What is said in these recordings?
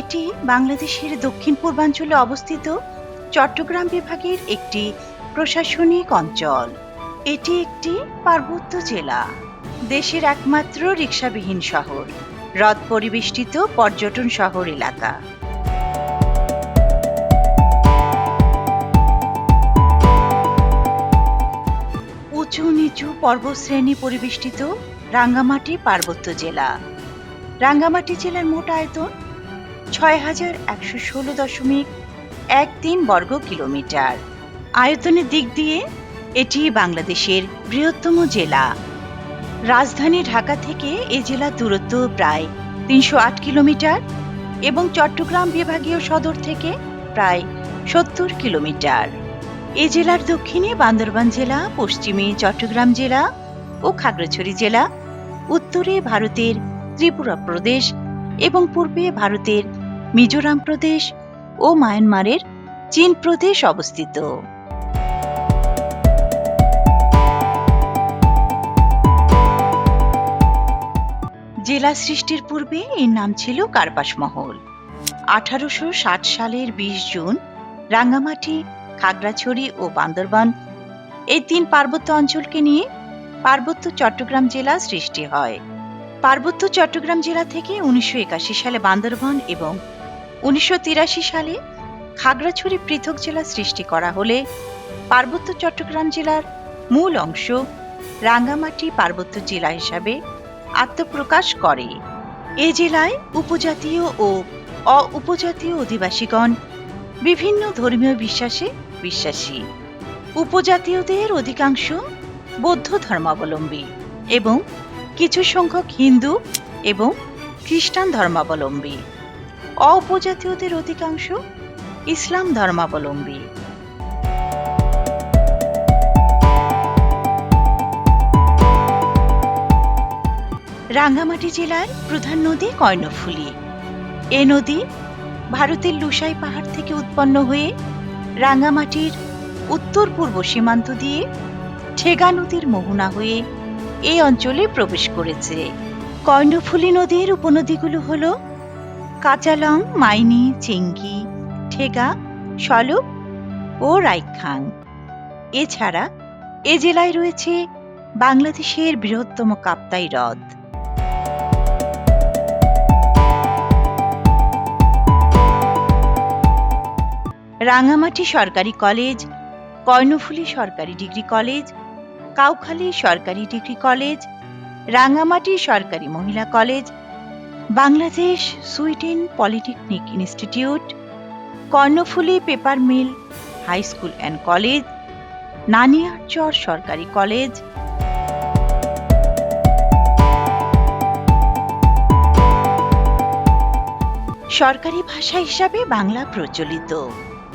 এটি বাংলাদেশের দক্ষিণ পূর্বাঞ্চলে অবস্থিত চট্টগ্রাম বিভাগের একটি প্রশাসনিক অঞ্চল। এটি একটি পার্বত্য জেলা, দেশের একমাত্র রিক্সাবিহীন শহর, হ্রদ পরিবেষ্টিত পর্যটন শহর এলাকা। উঁচু নিচু পর্বতশ্রেণী পরিবেষ্টিত রাঙ্গামাটি পার্বত্য জেলা। রাঙ্গামাটি জেলার মোট আয়তন ছয় হাজার একশো ষোলো দশমিক এক তিন বর্গ কিলোমিটার। আয়তনের দিক দিয়ে এটি বাংলাদেশের বৃহত্তম জেলা। রাজধানী ঢাকা থেকে এ জেলার দূরত্ব প্রায় তিনশো আট কিলোমিটার এবং চট্টগ্রাম বিভাগীয় সদর থেকে প্রায় সত্তর কিলোমিটার। এ জেলার দক্ষিণে বান্দরবান জেলা, পশ্চিমে চট্টগ্রাম জেলা ও খাগড়াছড়ি জেলা, উত্তরে ভারতের ত্রিপুরা প্রদেশ এবং পূর্বে ভারতের মিজোরাম প্রদেশ ও মায়ানমারের চীন প্রদেশ অবস্থিত। জেলা সৃষ্টির পূর্বে এর নাম ছিল কার্পাস মহল। আঠারোশো ষাট সালের বিশ জুন রাঙ্গামাটি খাগড়াছড়ি ও বান্দরবান এই তিন পার্বত্য অঞ্চলকে নিয়ে পার্বত্য চট্টগ্রাম জেলা সৃষ্টি হয়। পার্বত্য চট্টগ্রাম জেলা থেকে উনিশশো একাশি সালে বান্দরবান এবং উনিশশো তিরাশি সালে খাগড়াছড়ি পৃথক জেলা সৃষ্টি করা হলে পার্বত্য চট্টগ্রাম জেলার মূল অংশ রাঙ্গামাটি পার্বত্য জেলা হিসাবে আত্মপ্রকাশ করে। এ জেলায় উপজাতীয় ও অ উপজাতীয় অধিবাসীগণ বিভিন্ন ধর্মীয় বিশ্বাসে বিশ্বাসী। উপজাতীয়দের অধিকাংশ বৌদ্ধ ধর্মাবলম্বী এবং কিছু সংখ্যক হিন্দু এবং খ্রিস্টান ধর্মাবলম্বী। অউপজাতীয়দের অধিকাংশ ইসলাম ধর্মাবলম্বী। রাঙ্গামাটি জেলার প্রধান নদী কর্ণফুলী। এ নদী ভারতের লুসাই পাহাড় থেকে উৎপন্ন হয়ে রাঙ্গামাটির উত্তর পূর্ব সীমান্ত দিয়ে ঠেগা নদীর মোহনা হয়ে এই অঞ্চলে প্রবেশ করেছে। কর্ণফুলী নদীর উপনদীগুলো হল কাচালং মাইনি চেঙ্গি ঠেগা সলুপ ও রাইখাং। এছাড়া এ জেলায় রয়েছে বাংলাদেশের বৃহত্তম কাপ্তাই হ্রদ। রাঙামাটি সরকারি কলেজ, কর্ণফুলী সরকারি ডিগ্রি কলেজ, কাউখালী সরকারি ডিগ্রি কলেজ, রাঙামাটি সরকারি মহিলা college Bangladesh Sweden polytechnic institute, Karnaphuli paper mill, high school and college, Naniarchar সরকারি কলেজ। সরকারি ভাষা হিসাবে বাংলা প্রচলিত।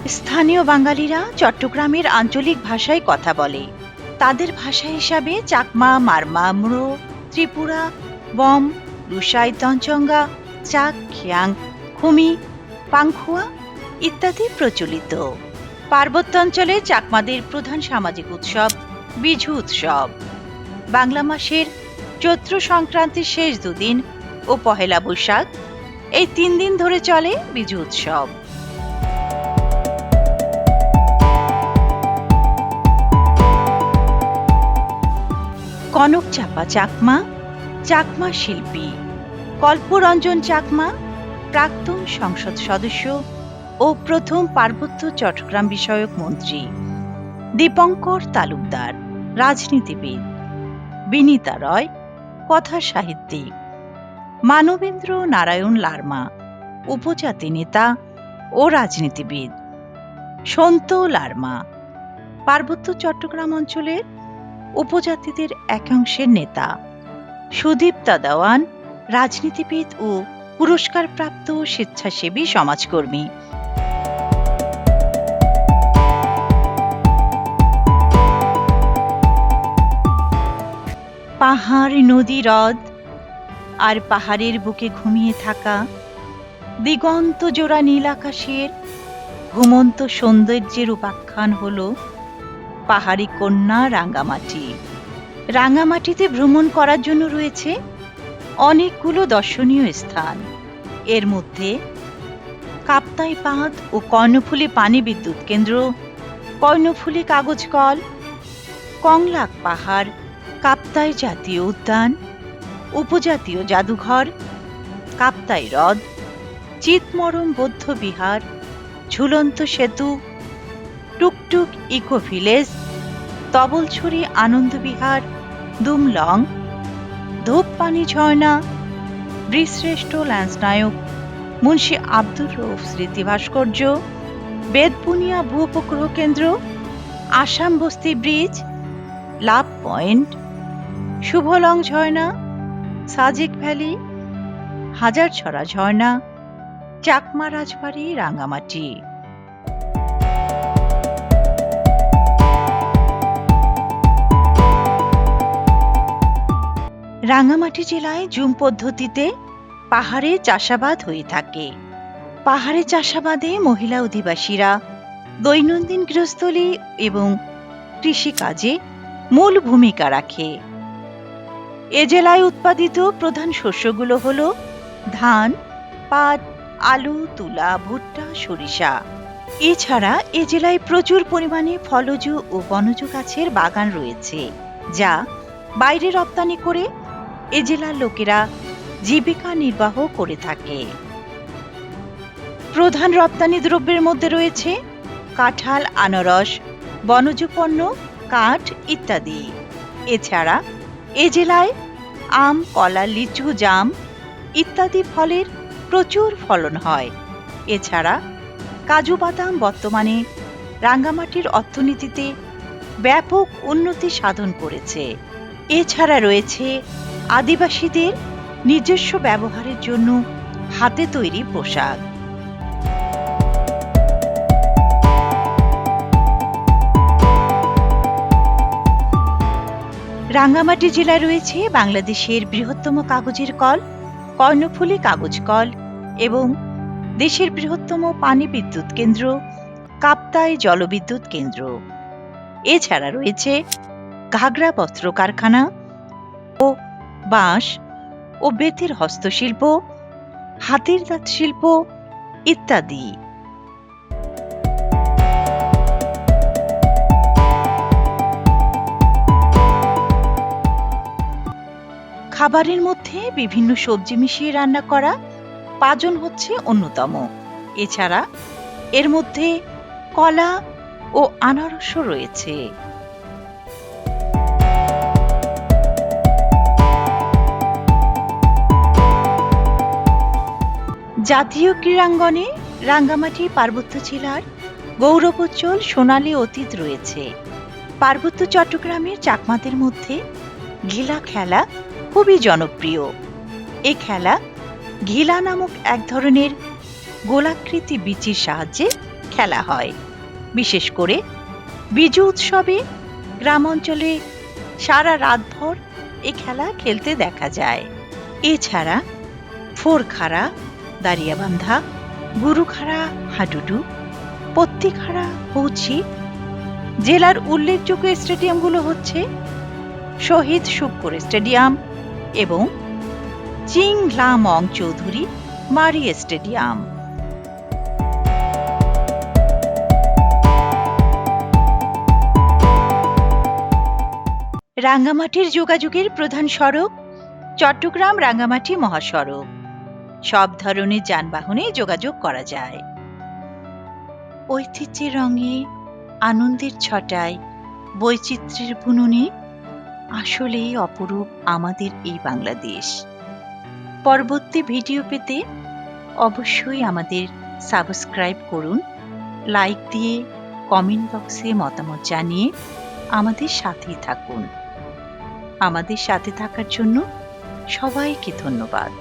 স্থানীয় বাঙালিরা চট্টগ্রামের আঞ্চলিক ভাষায় কথা বলে। তাদের ভাষা হিসাবে চাকমা, মারমা, ম্রো, ত্রিপুরা, বম রুসাই তঞ্চঙ্গা চাক খিয়াং খুমি পাংখুয়া ইত্যাদি প্রচলিত। পার্বত্যাঞ্চলে চাকমাদের প্রধান সামাজিক উৎসব বিঝু উৎসব। বাংলা মাসের চৈত্র সংক্রান্তির শেষ দুদিন ও পহেলা বৈশাখ এই তিন দিন ধরে চলে বিজু উৎসব। কনক চাপা চাকমা চাকমা শিল্পী, কল্পরঞ্জন চাকমা, প্রাক্তন সংসদ সদস্য ও প্রথম পার্বত্য চট্টগ্রাম বিষয়ক মন্ত্রী, দীপঙ্কর তালুকদার, রাজনীতিবিদ, বিনীতা রয়, কথা সাহিত্যিক, মানবেন্দ্র নারায়ণ লার্মা, উপজাতি নেতা ও রাজনীতিবিদ, সন্ত লার্মা, পার্বত্য চট্টগ্রাম অঞ্চলের উপজাতিদের একাংশের নেতা। সুদীপ্তা দাওয়ান, রাজনীতিবিদ ও পুরস্কারপ্রাপ্ত স্বেচ্ছাসেবী সমাজকর্মী। পাহাড় নদী হ্রদ আর পাহাড়ের বুকে ঘুমিয়ে থাকা দিগন্ত জোড়া নীল আকাশের ঘুমন্ত সৌন্দর্যের উপাখ্যান হল পাহাড়ি কন্যা রাঙ্গামাটি রাঙ্গামাটিতে ভ্রমণ করার জন্য রয়েছে অনেকগুলো দর্শনীয় স্থান। এর মধ্যে কাপ্তাই বাঁধ ও কর্ণফুলী পানি বিদ্যুৎ কেন্দ্র, কর্ণফুলী কাগজ কল কংলাক পাহাড়, কাপ্তাই জাতীয় উদ্যান, উপজাতীয় জাদুঘর, কাপ্তাই হ্রদ, চিতমরম বৌদ্ধ বিহার, ঝুলন্ত সেতু, টুকটুক ইকো ভিলেজ, তবলছড়ি আনন্দ বিহার দুমলং ধূপপানি ঝর্ণা, বীরশ্রেষ্ঠ ল্যান্সনায়ক মুন্সি আব্দুর রৌফ স্মৃতি ভাস্কর্য, বেদপুনিয়া ভূ উপগ্রহ কেন্দ্র, Asam Basti bridge, love point Shuvalong ঝর্ণা, সাজেক ভ্যালি, হাজারছড়া ঝর্ণা, চাকমা রাজবাড়ি, রাঙ্গামাটি। রাঙ্গামাটি জেলায় জুম পদ্ধতিতে পাহাড়ে চাষাবাদ হয়ে থাকে। পাহাড়ে চাষাবাদে মহিলা অধিবাসীরা দৈনন্দিন গৃহস্থলী এবং কৃষিকাজে মূল ভূমিকা রাখে। এ জেলায় উৎপাদিত প্রধান শস্যগুলো হল ধান, পাট, আলু, তুলা, ভুট্টা, সরিষা। এছাড়া এ জেলায় প্রচুর পরিমাণে ফলজ ও বনজ গাছের বাগান রয়েছে, যা বাইরে রপ্তানি করে এ জেলার লোকেরা জীবিকা নির্বাহ করে থাকে। প্রধান রপ্তানি দ্রব্যের মধ্যে রয়েছে কাঁঠাল, আনারস, বনজ পণ্য, কাঠ ইত্যাদি। এছাড়া এ জেলায় আম, কলা, লিচু, জাম ইত্যাদি ফলের প্রচুর ফলন হয়। এছাড়া কাজু বাদাম বর্তমানে রাঙ্গামাটির অর্থনীতিতে ব্যাপক উন্নতি সাধন করেছে। এছাড়া রয়েছে আদিবাসীদের নিজস্ব ব্যবহারের জন্য হাতে তৈরি পোশাক। রাঙ্গামাটি জেলায় রয়েছে বাংলাদেশের বৃহত্তম কাগজের কল, কর্ণফুলী কাগজ কল এবং দেশের বৃহত্তম পানি বিদ্যুৎ কেন্দ্র, কাপ্তাই জলবিদ্যুৎ কেন্দ্র। এছাড়া রয়েছে ঘাগরা বস্ত্র কারখানা ও বাঁশ ও বেতের হস্তশিল্প, হাতের দাঁত শিল্প ইত্যাদি। খাবারের মধ্যে বিভিন্ন সবজি মিশিয়ে রান্না করা পাজন হচ্ছে অন্যতম। এছাড়া এর মধ্যে কলা ও আনারসও রয়েছে। জাতীয় ক্রীড়াঙ্গনে রাঙ্গামাটি পার্বত্য জেলার গৌরবোজ্জ্বল সোনালী অতীত রয়েছে। পার্বত্য চট্টগ্রামের চাকমাদের মধ্যে ঘিলা খেলা খুবই জনপ্রিয়। এ খেলা ঘিলা নামক এক ধরনের গোলাকৃতি বিচির সাহায্যে খেলা হয়। বিশেষ করে বিজু উৎসবে গ্রাম অঞ্চলে সারা রাতভর এ খেলা খেলতে দেখা যায়। এছাড়া ফোরখাড়া দাঁড়িয়াবান্ধা গুরুখাড়া হাডুডু পত্তিখাড়া পৌঁছি জেলার উল্লেখযোগ্য স্টেডিয়ামগুলো হচ্ছে শহীদ শুক্কর স্টেডিয়াম এবং চিংলামং চৌধুরী মারি স্টেডিয়াম। রাঙ্গামাটির যোগাযোগের প্রধান সড়ক চট্টগ্রাম রাঙ্গামাটি মহাসড়ক। সব ধরনের যানবাহনে যোগাযোগ করা যায়। ঐতিহ্যের রঙে, আনন্দের ছটায়, বৈচিত্র্যের বুননে আসলেই অপরূপ আমাদের এই বাংলাদেশ। পরবর্তী ভিডিও পেতে অবশ্যই আমাদের সাবস্ক্রাইব করুন, লাইক দিয়ে কমেন্ট বক্সে মতামত জানিয়ে আমাদের সাথেই থাকুন। আমাদের সাথে থাকার জন্য সবাইকে ধন্যবাদ।